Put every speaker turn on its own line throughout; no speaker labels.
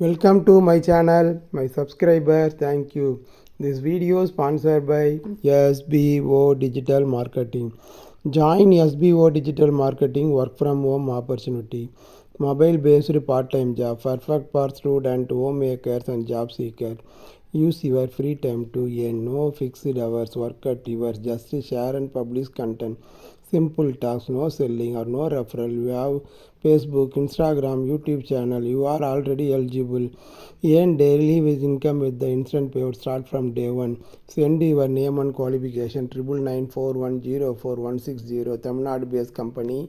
Welcome to my channel, my subscribers. Thank you. This video sponsored by SBO Digital Marketing. Join SBO Digital Marketing work from home opportunity. Mobile based part time job perfect for student, homemakers, and job seeker. Use your free time to earn no fixed hours. Work at yours. Just share and publish content. Simple tasks, no selling or no referral. You have Facebook, Instagram, YouTube channel. You are already eligible. Earn daily with income with the instant payout. Start from day one. Send your name and qualification. Triple nine four one zero four one six zero. Tamil Nadu based company.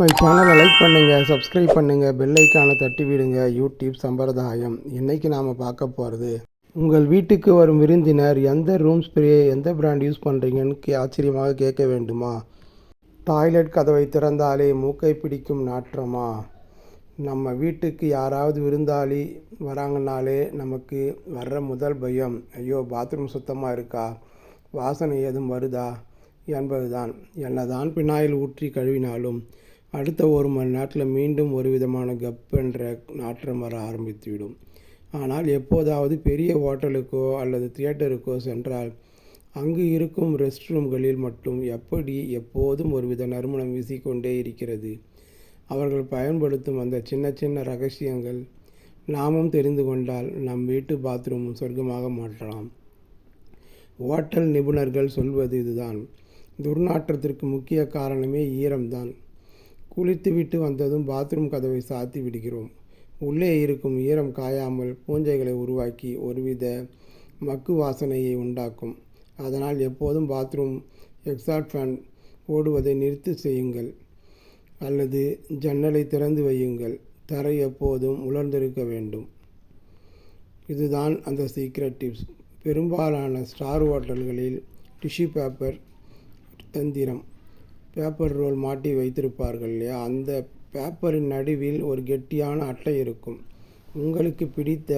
My சேனலை like பண்ணுங்கள் subscribe பண்ணுங்கள் bell தட்டி விடுங்க. YouTube சம்பிரதாயம். இன்றைக்கி நாம் பார்க்க போகிறது உங்கள் வீட்டுக்கு வரும் விருந்தினர் எந்த ரூம் ஸ்ப்ரே எந்த பிராண்ட் யூஸ் பண்ணுறீங்கன்னு கே ஆச்சரியமாக கேட்க வேண்டுமா? டாய்லெட் கதவை திறந்தாலே மூக்கை பிடிக்கும் நாற்றமா? நம்ம வீட்டுக்கு யாராவது விருந்தாளி வராங்கனாலே நமக்கு வர்ற முதல் பயம் ஐயோ பாத்ரூம் சுத்தமாக இருக்கா? வாசனை எதுவும் வருதா? என்பதுதான். என்னதான் பினாயில் ஊற்றி கழுவினாலும் அடுத்த ஒரு மணி நேரத்தில் மீண்டும் ஒரு விதமான கப் என்ற நாற்றம் வர ஆரம்பித்துவிடும். ஆனால் எப்போதாவது பெரிய ஹோட்டலுக்கோ அல்லது தியேட்டருக்கோ சென்றால் அங்கு இருக்கும் ரெஸ்ட் ரூம்களில் மட்டும் எப்படி எப்போதும் ஒருவித நறுமணம் வீசிக்கொண்டே இருக்கிறது. அவர்கள் பயன்படுத்தும் அந்த சின்ன சின்ன ரகசியங்கள் நாமும் தெரிந்து கொண்டால் நம் வீட்டு பாத்ரூமும் சொர்க்கமாக மாற்றலாம். ஓட்டல் நிபுணர்கள் சொல்வது இதுதான். துர்நாற்றத்திற்கு முக்கிய காரணமே ஈரம்தான். குளித்துவிட்டு வந்ததும் பாத்ரூம் கதவை சாத்தி விடுகிறோம். உள்ளே இருக்கும் ஈரம் காயாமல் பூஞ்சைகளை உருவாக்கி ஒருவித மக்கு வாசனையை உண்டாக்கும். அதனால் எப்போதும் பாத்ரூம் எக்ஸாட் ஃபேன் ஓடுவதை நிறுத்து செய்யுங்கள். அல்லது ஜன்னலை திறந்து வையுங்கள். தரை எப்போதும் உலர்ந்திருக்க வேண்டும். இதுதான் அந்த சீக்ரெட் டிப்ஸ். பெரும்பாலான ஸ்டார் ஹோட்டல்களில் டிஷ்யூ பேப்பர் தந்திரம். பேப்பர் ரோல் மாட்டி வைத்திருப்பார்கள் இல்லையா? அந்த பேப்பரின் நடுவில் ஒரு கெட்டியான அட்டை இருக்கும். உங்களுக்கு பிடித்த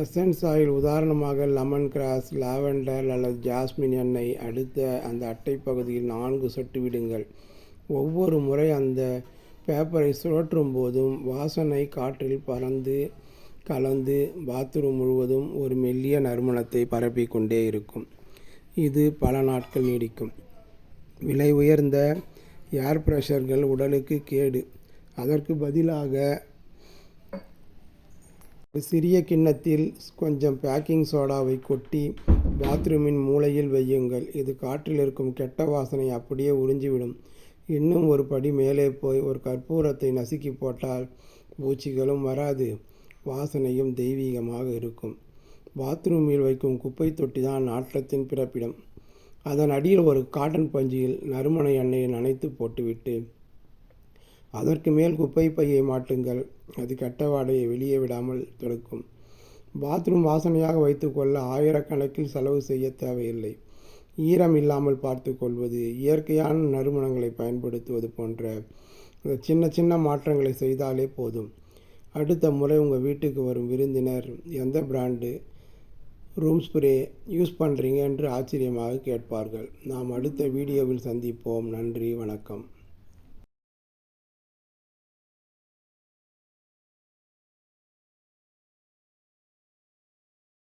எசன்ஸ் ஆயில் உதாரணமாக லெமன் கிராஸ் லாவெண்டர் அல்லது ஜாஸ்மின் எண்ணெய் அடுத்த அந்த அட்டை பகுதியில் நான்கு சொட்டு விடுங்கள். ஒவ்வொரு முறை அந்த பேப்பரை சுழற்றும் போதும் வாசனை காற்றில் பறந்து கலந்து பாத்ரூம் முழுவதும் ஒரு மெல்லிய நறுமணத்தை பரப்பிக்கொண்டே இருக்கும். இது பல நாட்கள் நீடிக்கும். விலை உயர்ந்த ஏர் ப்ரெஷர்கள் உடலுக்கு கேடு. அதற்கு பதிலாக ஒரு சிறிய கிண்ணத்தில் கொஞ்சம் பேக்கிங் சோடாவை கொட்டி பாத்ரூமின் மூலையில் வையுங்கள். இது காற்றில் இருக்கும் கெட்ட வாசனை அப்படியே உறிஞ்சிவிடும். இன்னும் ஒரு படி மேலே போய் ஒரு கற்பூரத்தை நசுக்கி போட்டால் பூச்சிகளும் வராது. வாசனையும் தெய்வீகமாக இருக்கும். பாத்ரூமில் வைக்கும் குப்பை தொட்டி தான் நாற்றத்தின் பிறப்பிடம். அதன் அடியில் ஒரு காட்டன் பஞ்சியில் நறுமண எண்ணெயை நனைத்து போட்டுவிட்டு அதற்கு மேல் குப்பை பையை மாட்டுங்கள். அது கெட்ட வாடையை வெளியே விடாமல் தடுக்கும். பாத்ரூம் வாசனையாக வைத்துக்கொள்ள ஆயிரக்கணக்கில் செலவு செய்ய தேவையில்லை. ஈரம் இல்லாமல் பார்த்து கொள்வது இயற்கையான நறுமணங்களை பயன்படுத்துவது போன்ற சின்ன சின்ன மாற்றங்களை செய்தாலே போதும். அடுத்த முறை உங்கள் வீட்டுக்கு வரும் விருந்தினர் எந்த பிராண்டு ரூம் ஸ்ப்ரே யூஸ் பண்ணுறீங்க என்று ஆச்சரியமாக கேட்பார்கள். நாம் அடுத்த வீடியோவில் சந்திப்போம். நன்றி. வணக்கம்.